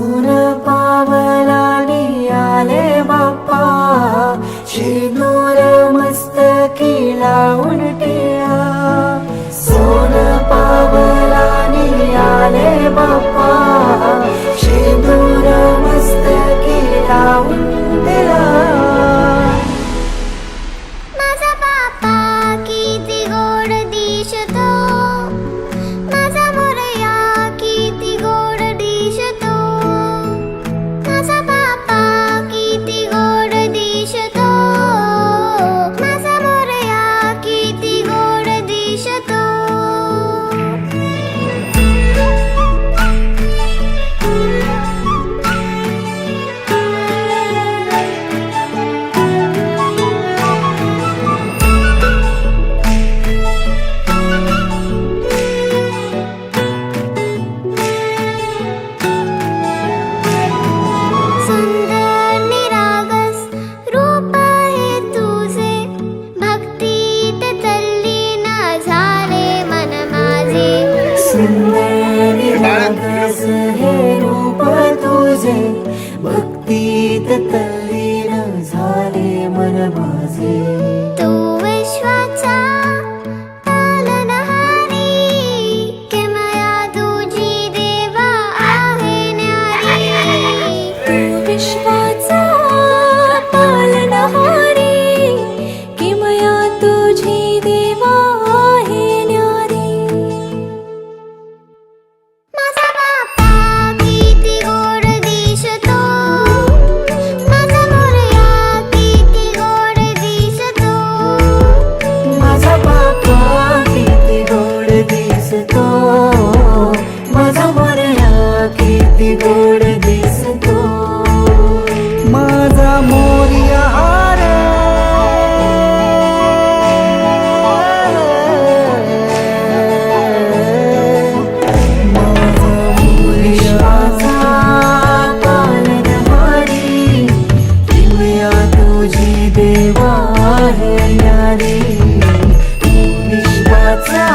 தூர भक्तीत तल्लीन झाले मन माझे. किती गोड दिसतो? माझा मोरिया माझा मोरियाचा पालनहारी किमया तुझी देवा यारी विश्वाचा